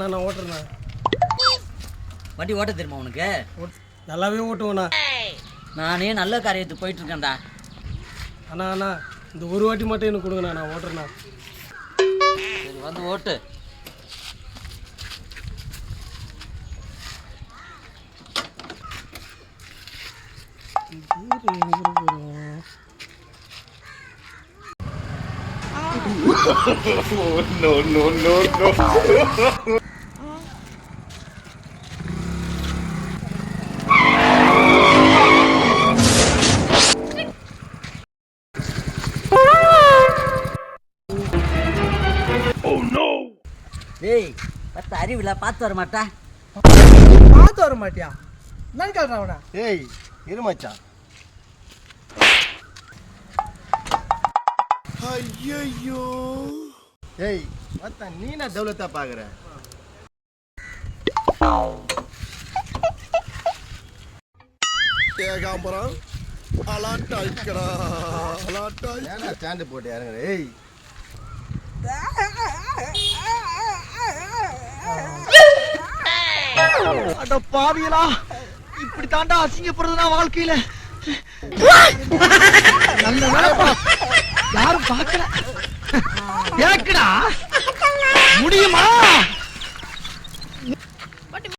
ஓட்டுறேண்ணா நான் ஓட்டுறேண்ணா. வண்டி ஓட்ட தெரியுமா உனக்கு? நல்லாவே ஓட்டுவேண்ணா. நானே நல்ல காரியத்துக்கு போயிட்டு இருக்கேன்டா அண்ணா அண்ணா இந்த ஒரு வாட்டி மட்டும் எனக்கு கொடுங்கண்ணா நான் ஓட்டுறேண்ணா. சரி வந்து ஓட்டு. Thank. டேய் பத்து அறிவில்ல பார்த்து வர மாட்டா பார்த்து வர மாட்டியா கேள்றான் அவனை? ஏய் இரு ஐயோ ஏய் மத்த நீ நான் தௌலத்தா பாக்குற ஏகாம்பரம் அலாட்டாய்க்கடா அலாட்டாய். ஏன்னா ஸ்டாண்டு போட்டு இறங்குற? ஏய். அட பாவியலா இப்படி தாண்டா அசிங்கப்படுறதுனா வாழ்க்கையில. நல்ல பாக்கல ஏக்கடா முடியுமா?